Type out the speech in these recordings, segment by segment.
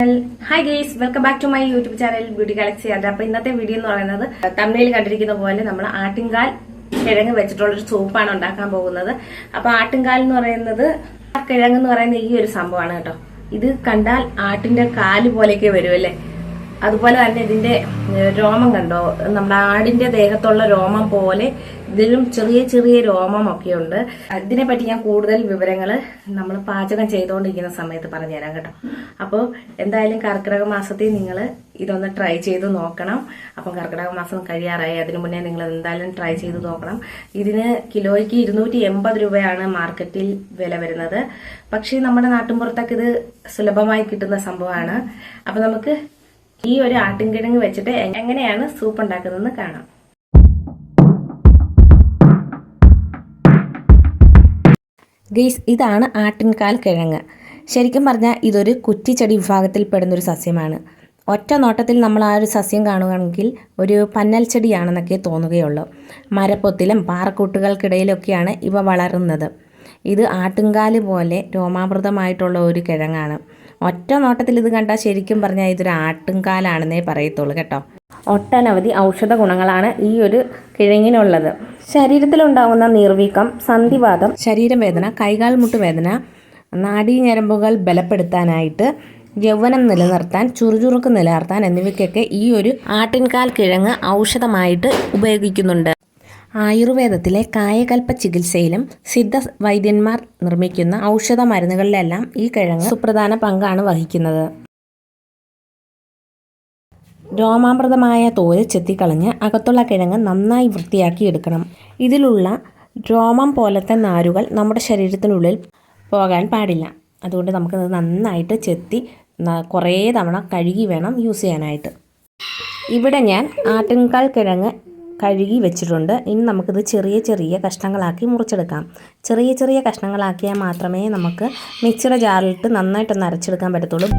Hi guys welcome back to my YouTube channel beauty collect ചെയ്യാറ് അപ്പൊ ഇന്നത്തെ video എന്ന് പറയുന്നത് തമിഴിൽ കണ്ടിരിക്കുന്ന പോലെ നമ്മൾ ആട്ടിൻകാൽ കിഴങ്ങ് വെച്ചിട്ടുള്ള ഒരു സൂപ്പാണ് ഉണ്ടാക്കാൻ പോകുന്നത്. അപ്പൊ ആട്ടിൻകാൽ എന്ന് പറയുന്നത് കിഴങ്ങ് എന്ന് പറയുന്ന ഈ ഒരു സംഭവമാണ് കേട്ടോ. ഇത് കണ്ടാൽ ആട്ടിന്റെ കാൽ പോലെയൊക്കെ വരും അല്ലേ? അതുപോലെ തന്നെ ഇതിന്റെ രോമം കണ്ടോ? നമ്മുടെ ആടിന്റെ ദേഹത്തുള്ള രോമം പോലെ ഇതിലും ചെറിയ ചെറിയ രോമമൊക്കെ ഉണ്ട് ഇതിനെ പറ്റി ഞാൻ കൂടുതൽ വിവരങ്ങൾ നമ്മൾ പാചകം ചെയ്തുകൊണ്ടിരിക്കുന്ന സമയത്ത് പറഞ്ഞു പറഞ്ഞുതരാം കേട്ടോ. അപ്പോൾ എന്തായാലും കർക്കിടക മാസത്തിൽ നിങ്ങൾ ഇതൊന്ന് ട്രൈ ചെയ്ത് നോക്കണം. അപ്പം കർക്കിടക മാസം കഴിയാറായി. അതിനു മുന്നേ നിങ്ങൾ എന്തായാലും ട്രൈ ചെയ്ത് നോക്കണം. ഇതിന് കിലോയ്ക്ക് ഇരുന്നൂറ്റി എൺപത് രൂപയാണ് മാർക്കറ്റിൽ വില വരുന്നത്. പക്ഷേ നമ്മുടെ നാട്ടിൻപുറത്തൊക്കെ ഇത് സുലഭമായി കിട്ടുന്ന സംഭവമാണ്. അപ്പം നമുക്ക് ഈ ഒരു ആട്ടിൻകിഴങ്ങ് വെച്ചിട്ട് എങ്ങനെയാണ് സൂപ്പ് ഉണ്ടാക്കുന്നതെന്ന് കാണാം. ഗെയ്സ് ഇതാണ് ആട്ടിൻകാൽ കിഴങ്ങ്. ശരിക്കും പറഞ്ഞാൽ ഇതൊരു കുറ്റിച്ചെടി ഒരു സസ്യമാണ്. ഒറ്റ നോട്ടത്തിൽ നമ്മൾ ആ ഒരു സസ്യം കാണുകയാണെങ്കിൽ ഒരു പന്നൽ ചെടിയാണെന്നൊക്കെ തോന്നുകയുള്ളൂ. മരപ്പൊത്തിലും പാറക്കൂട്ടുകൾക്കിടയിലൊക്കെയാണ് ഇവ വളരുന്നത്. ഇത് ആട്ടുംകാൽ പോലെ രോമാമൃതമായിട്ടുള്ള ഒരു കിഴങ്ങാണ്. ഒറ്റ നോട്ടത്തിൽ ഇത് കണ്ടാൽ ശരിക്കും പറഞ്ഞാൽ ഇതൊരു ആട്ടുംകാലാണെന്നേ പറയത്തുള്ളൂ കേട്ടോ. ഒട്ടനവധി ഔഷധ ഗുണങ്ങളാണ് ഈ ഒരു കിഴങ്ങിനുള്ളത്. ശരീരത്തിലുണ്ടാകുന്ന നീർവീക്കം സന്ധിവാദം ശരീരം വേദന കൈകാൽ മുട്ടുവേദന നാഡീഞരമ്പുകൾ ബലപ്പെടുത്താനായിട്ട് യൗവനം നിലനിർത്താൻ ചുറുചുറുക്ക് നിലനിർത്താൻ എന്നിവയ്ക്കൊക്കെ ഈ ഒരു ആട്ടിൻകാൽ കിഴങ്ങ് ഔഷധമായിട്ട് ഉപയോഗിക്കുന്നുണ്ട്. ആയുർവേദത്തിലെ കായകൽപ്പ ചികിത്സയിലും സിദ്ധ വൈദ്യന്മാർ നിർമ്മിക്കുന്ന ഔഷധ മരുന്നുകളിലെല്ലാം ഈ കിഴങ്ങ് സുപ്രധാന പങ്കാണ് വഹിക്കുന്നത്. രോമാമൃതമായ തോൽ ചെത്തിക്കളഞ്ഞ് അകത്തുള്ള കിഴങ്ങ് നന്നായി വൃത്തിയാക്കി എടുക്കണം. ഇതിലുള്ള രോമം പോലത്തെ നാരുകൾ നമ്മുടെ ശരീരത്തിനുള്ളിൽ പോകാൻ പാടില്ല. അതുകൊണ്ട് നമുക്കത് നന്നായിട്ട് ചെത്തി കുറേ തവണ കഴുകി വേണം യൂസ് ചെയ്യാനായിട്ട്. ഇവിടെ ഞാൻ ആട്ടിൻകാൽ കിഴങ്ങ് കഴുകി വെച്ചിട്ടുണ്ട്. ഇനി നമുക്കിത് ചെറിയ ചെറിയ കഷ്ണങ്ങളാക്കി മുറിച്ചെടുക്കാം. ചെറിയ ചെറിയ കഷ്ണങ്ങളാക്കിയാൽ മാത്രമേ നമുക്ക് മിക്സിയുടെ ജാറിലിട്ട് നന്നായിട്ടൊന്ന് അരച്ചെടുക്കാൻ പറ്റത്തുള്ളൂ.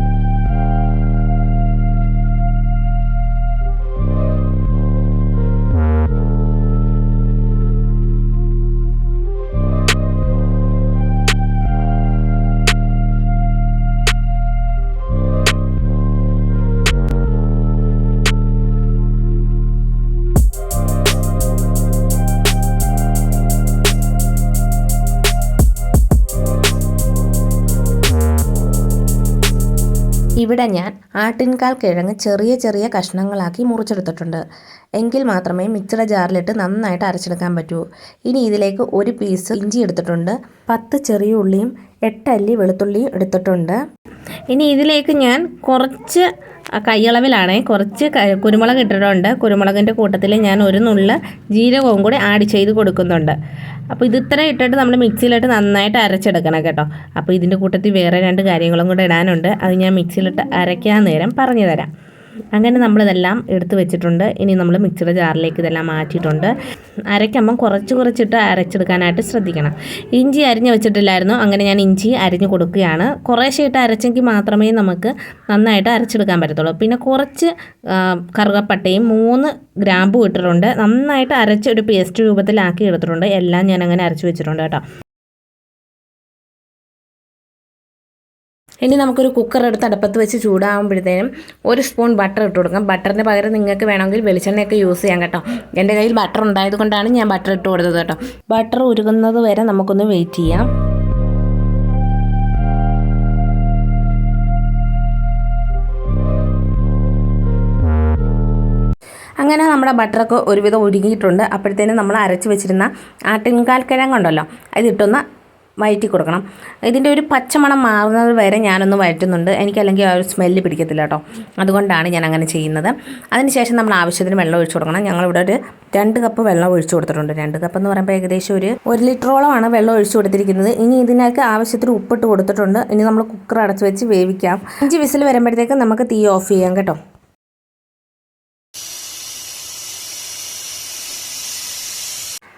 ഇവിടെ ഞാൻ ആട്ടിൻകാൽ കിഴങ്ങ് ചെറിയ ചെറിയ കഷ്ണങ്ങളാക്കി മുറിച്ചെടുത്തിട്ടുണ്ട്. എങ്കിൽ മാത്രമേ മിക്സിയുടെ ജാറിലിട്ട് നന്നായിട്ട് അരച്ചെടുക്കാൻ പറ്റൂ. ഇനി ഇതിലേക്ക് ഒരു പീസ് ഇഞ്ചി എടുത്തിട്ടുണ്ട്. പത്ത് ചെറിയ ഉള്ളിയും എട്ടല്ലി വെളുത്തുള്ളിയും എടുത്തിട്ടുണ്ട്. ഇനി ഇതിലേക്ക് ഞാൻ കുറച്ച് കൈയളവിലാണേ. കുറച്ച് കുരുമുളക് ഇട്ടിട്ടുണ്ട്. കുരുമുളകിന്റെ കൂട്ടത്തിൽ ഞാൻ ഒരു നുള്ള ജീരകവും കൂടി ആഡ് ചെയ്ത് കൊടുക്കുന്നുണ്ട്. അപ്പോൾ ഇത് ഇത്ര ഇട്ടിട്ട് നമ്മൾ മിക്സിയിലിട്ട് നന്നായിട്ട് അരച്ചെടുക്കണം കേട്ടോ. അപ്പോൾ ഇതിന്റെ കൂട്ടത്തിൽ വേറെ രണ്ട് കാര്യങ്ങളും കൂടെ ഇടാനുണ്ട്. അത് ഞാൻ മിക്സിയിലിട്ട് അരയ്ക്കാൻ നേരം പറഞ്ഞു തരാം അങ്ങനെ നമ്മളിതെല്ലാം എടുത്തു വെച്ചിട്ടുണ്ട്. ഇനി നമ്മൾ മിക്സിയുടെ ജാറിലേക്ക് ഇതെല്ലാം മാറ്റിയിട്ടുണ്ട്. അരയ്ക്കുമ്പം കുറച്ച് കുറച്ചിട്ട് അരച്ചെടുക്കാനായിട്ട് ശ്രദ്ധിക്കണം. ഇഞ്ചി അരിഞ്ഞ് വെച്ചിട്ടില്ലായിരുന്നു. അങ്ങനെ ഞാൻ ഇഞ്ചി അരിഞ്ഞ് കൊടുക്കുകയാണ്. കുറേശ്ശെ ഇട്ട് അരച്ചെങ്കിൽ മാത്രമേ നമുക്ക് നന്നായിട്ട് അരച്ചെടുക്കാൻ പറ്റത്തുള്ളൂ. പിന്നെ കുറച്ച് കറുകപ്പട്ടയും മൂന്ന് ഗ്രാമ്പും ഇട്ടിട്ടുണ്ട്. നന്നായിട്ട് അരച്ച് ഒരു പേസ്റ്റ് രൂപത്തിലാക്കി എടുത്തിട്ടുണ്ട്. എല്ലാം ഞാൻ അങ്ങനെ അരച്ച് വെച്ചിട്ടുണ്ട് കേട്ടോ. ഇനി നമുക്കൊരു കുക്കർ എടുത്ത് അടുപ്പത്ത് വെച്ച് ചൂടാകുമ്പോഴത്തേനും ഒരു സ്പൂൺ ബട്ടർ ഇട്ട് കൊടുക്കാം. ബട്ടറിന് പകരം നിങ്ങൾക്ക് വേണമെങ്കിൽ വെളിച്ചെണ്ണയൊക്കെ യൂസ് ചെയ്യാം കേട്ടോ. എന്റെ കയ്യിൽ ബട്ടർ ഉണ്ടായതുകൊണ്ടാണ് ഞാൻ ബട്ടർ ഇട്ട് കൊടുത്തത് കേട്ടോ. ബട്ടർ ഉരുകുന്നത് വരെ നമുക്കൊന്ന് വെയിറ്റ് ചെയ്യാം. അങ്ങനെ നമ്മുടെ ബട്ടറൊക്കെ ഒരുവിധം ഒരുങ്ങിയിട്ടുണ്ട് അപ്പോഴത്തേനും നമ്മൾ അരച്ച് വെച്ചിരുന്ന ആട്ടിൻകാൽ കിഴങ്ങുണ്ടല്ലോ അതിട്ടൊന്ന് വഴറ്റി കൊടുക്കണം ഇതിന്റെ ഒരു പച്ചമണം മാറുന്നത് വരെ ഞാനൊന്ന് വഴറ്റുന്നുണ്ട് എനിക്കല്ലെങ്കിൽ ആ ഒരു സ്മെല്ല് പിടിക്കത്തില്ല കേട്ടോ. അതുകൊണ്ടാണ് ഞാൻ അങ്ങനെ ചെയ്യുന്നത്. അതിനുശേഷം നമ്മൾ ആവശ്യത്തിന് വെള്ളം ഒഴിച്ചു കൊടുക്കണം. ഞങ്ങളിവിടെ ഒരു രണ്ട് കപ്പ് വെള്ളം ഒഴിച്ചു കൊടുത്തിട്ടുണ്ട്. രണ്ട് കപ്പ് എന്ന് പറയുമ്പോൾ ഏകദേശം ഒരു ഒരു ലിറ്ററോളമാണ് വെള്ളം ഒഴിച്ചു കൊടുത്തിരിക്കുന്നത്. ഇനി ഇതിനൊക്കെ ആവശ്യത്തിന് ഉപ്പിട്ട് കൊടുത്തിട്ടുണ്ട്. ഇനി നമ്മൾ കുക്കർ അടച്ചു വെച്ച് വേവിക്കാം. അഞ്ച് വിസിൽ വരുമ്പോഴത്തേക്ക് നമുക്ക് തീ ഓഫ് ചെയ്യാം കേട്ടോ.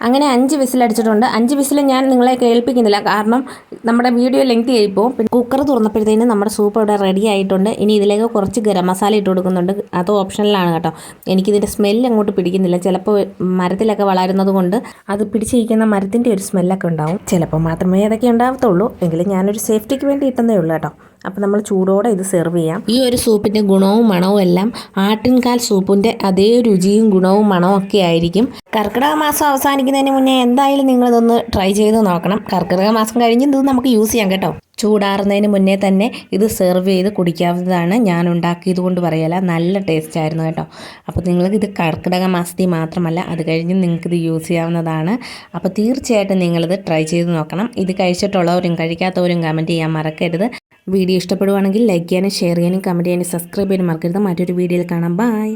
അങ്ങനെ അഞ്ച് വിസിലടിച്ചിട്ടുണ്ട്. അഞ്ച് വിസിൽ ഞാൻ നിങ്ങളെ കേൾപ്പിക്കുന്നില്ല. കാരണം നമ്മുടെ വീഡിയോ ലെങ്ത് ആയിപ്പോൾ പിന്നെ കുക്കർ തുറന്നപ്പോഴത്തേനും നമ്മുടെ സൂപ്പ് ഇവിടെ റെഡി ആയിട്ടുണ്ട്. ഇനി ഇതിലേക്ക് കുറച്ച് ഗരം മസാല ഇട്ട് കൊടുക്കുന്നുണ്ട്. അത് ഓപ്ഷനിലാണ് കേട്ടോ. എനിക്കിതിന്റെ സ്മെല്ല് അങ്ങോട്ട് പിടിക്കുന്നില്ല. ചിലപ്പോൾ മരത്തിലൊക്കെ വളരുന്നത് കൊണ്ട് അത് പിടിച്ചിരിക്കുന്ന മരത്തിന്റെ ഒരു സ്മെല്ലൊക്കെ ഉണ്ടാവും. ചിലപ്പോൾ മാത്രമേ അതൊക്കെ ഉണ്ടാവത്തുള്ളൂ. എങ്കിലും ഞാനൊരു സേഫ്റ്റിക്ക് വേണ്ടി ഇട്ടുന്നേ ഉള്ളൂ കേട്ടോ. അപ്പോൾ നമ്മൾ ചൂടോടെ ഇത് സെർവ് ചെയ്യാം. ഈ ഒരു സൂപ്പിന്റെ ഗുണവും മണവും എല്ലാം ആട്ടിൻകാൽ സൂപ്പിന്റെ അതേ രുചിയും ഗുണവും മണവും ഒക്കെ ആയിരിക്കും. കർക്കിടക മാസം അവസാനിക്കുന്നതിന് മുന്നേ എന്തായാലും നിങ്ങളിതൊന്ന് ട്രൈ ചെയ്ത് നോക്കണം. കർക്കിടക മാസം കഴിഞ്ഞ് ഇത് നമുക്ക് യൂസ് ചെയ്യാം കേട്ടോ. ചൂടാറുന്നതിന് മുന്നേ തന്നെ ഇത് സെർവ് ചെയ്ത് കുടിക്കാവുന്നതാണ് ഞാൻ ഉണ്ടാക്കിയത് കൊണ്ട് പറയല. നല്ല ടേസ്റ്റ് ആയിരുന്നു കേട്ടോ. അപ്പോൾ നിങ്ങൾക്ക് ഇത് കർക്കിടക മാസത്തിൽ മാത്രമല്ല അത് കഴിഞ്ഞ് നിങ്ങൾക്കിത് യൂസ് ചെയ്യാവുന്നതാണ്. അപ്പോൾ തീർച്ചയായിട്ടും നിങ്ങളിത് ട്രൈ ചെയ്ത് നോക്കണം. ഇത് കഴിച്ചിട്ടുള്ളവരും കഴിക്കാത്തവരും കമന്റ് ചെയ്യാൻ മറക്കരുത്. വീഡിയോ ഇഷ്ടപ്പെടുവാണെങ്കിൽ ലൈക്ക് ചെയ്യാനും ഷെയർ ചെയ്യാനും കമന്റ് ചെയ്യാനും സബ്സ്ക്രൈബ് ചെയ്യാനും മറക്കരുത്. മറ്റൊരു വീഡിയോയിൽ കാണാം. ബൈ